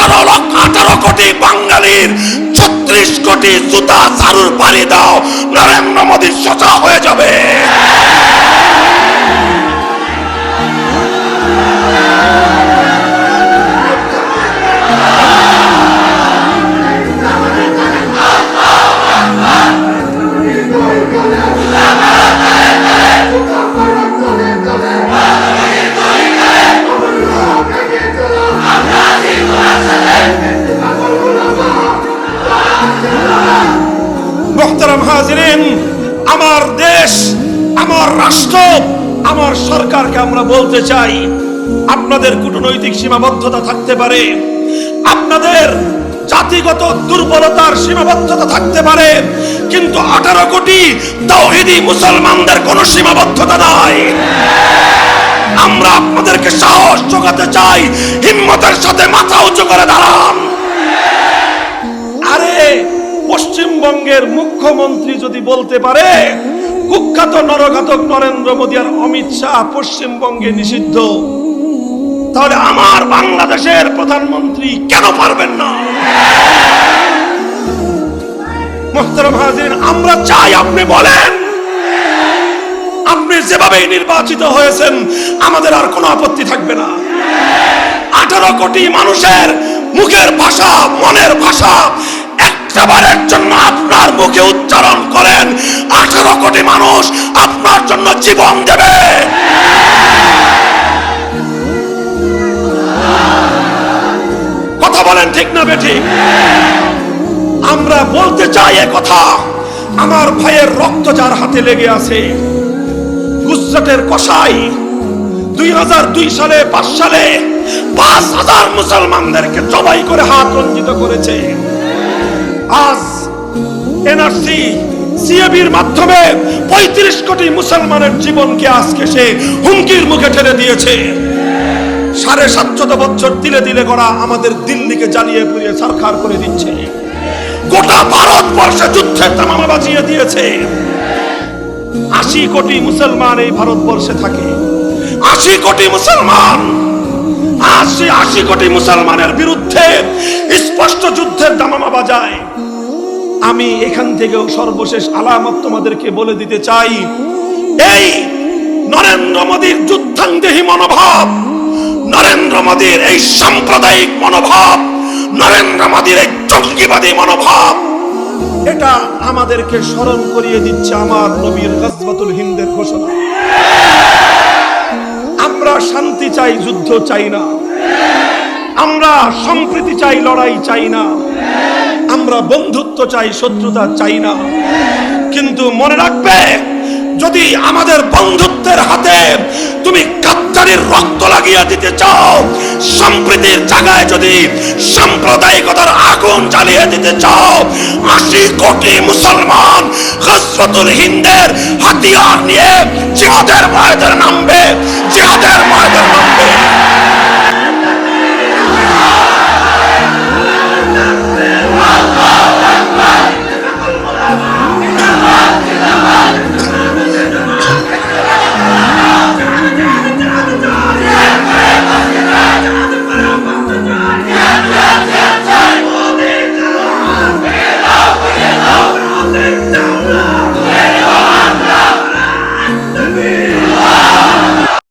আঠারো লক্ষ আঠারো কোটি বাঙালির ছত্রিশ কোটি জুতা চারুর পাড়ি দাও। নরেন্দ্র মোদী সোজা হয়ে যাবে। আমার দেশ, আমার রাষ্ট্র, আমার সরকারকে আমরা বলতে চাই, আপনাদের কূটনৈতিক সীমাবদ্ধতা থাকতে পারে, আপনাদের জাতিগত দুর্বলতার সীমাবদ্ধতা থাকতে পারে, কিন্তু আঠারো কোটি তৌহিদি মুসলমানদের কোনো সীমাবদ্ধতা নাই। আমরা আপনাদেরকে সাহস যোগাতে চাই, হিম্মতের সাথে মাথা উঁচু করে দাঁড়ান পশ্চিমবঙ্গের মুখ্যমন্ত্রী যদি বলতে পারে, কুখ্যাত নরঘাতক নরেন্দ্র মোদী আর অমিত শাহ পশ্চিমবঙ্গে নিষিদ্ধ, তাহলে আমার বাংলাদেশের প্রধানমন্ত্রী কেন পারবেন না? আমরা চাই আপনি বলেন, আপনি যেভাবে নির্বাচিত হয়েছেন, আমাদের আর কোনো আপত্তি থাকবে না। আঠারো কোটি মানুষের মুখের ভাষা, মনের ভাষা জন্য আপনার মুখে উচ্চারণ করেন। আঠারো কোটি মানুষ আপনার জন্য জীবন দেবে। কথা বলেন ঠিক না বেঠিক আমরা বলতে চাই কথা, আমার ভাইয়ের রক্ত যার হাতে লেগে আছে, গুজরাটের কসাই, দুই হাজার দুই সালে, পাঁচ সালে পাঁচ হাজার মুসলমানদেরকে জবাই করে হাত রঞ্জিত করেছে। আজ এনআরসি, সিএবির মাধ্যমে পঁয়ত্রিশ কোটি মুসলমানের জীবনকে আজকে সে হুমকির মুখে ঠেলে দিয়েছে। সাড়ে সাতশত বছর দিলে দিলে করা আমাদের দিল্লিকে জ্বালিয়ে পুড়িয়ে সরকার করে দিচ্ছে। গোটা ভারতবর্ষে যুদ্ধের তামামা বাজিয়ে দিয়েছে। আশি কোটি মুসলমান এই ভারতবর্ষে থাকে। আশি কোটি মুসলমান! আশি আশি কোটি মুসলমানের বিরুদ্ধে স্পষ্ট যুদ্ধের দামামা বাজায়। আমি এখান থেকেও সর্বশেষ আলামত তোমাদেরকে বলে দিতে চাই। এই নরেন্দ্র মোদীর যুদ্ধাঙ্গেহী মনোভাব, নরেন্দ্র মোদীর এই সাম্প্রদায়িক মনোভাব, নরেন্দ্র মোদীর এই জঙ্গিবাদী মনোভাব, এটা আমাদেরকে স্মরণ করিয়ে দিচ্ছে আমার নবীর গজবাতুল হিন্দের ঘোষণা। আমরা শান্তি চাই, যুদ্ধ চাই না। আমরা সম্প্রীতি চাই, লড়াই চাই না। আমরা বন্ধুত্ব চাই, শত্রুতা চাই না। কিন্তু মনে রাখবে, যদি আমাদের বন্ধুত্বের হাতে তুমি কাপ্তারির রক্ত লাগিয়ে দিতে চাও, সম্প্রীতির জায়গায় যদি সাম্প্রদায়িকতার আগুন জ্বালিয়ে দিতে চাও, আশি কোটি মুসলমান হসরতুল হিন্দের হাতিয়ার নিয়ে জিহাদের ময়দানে নামবে। No.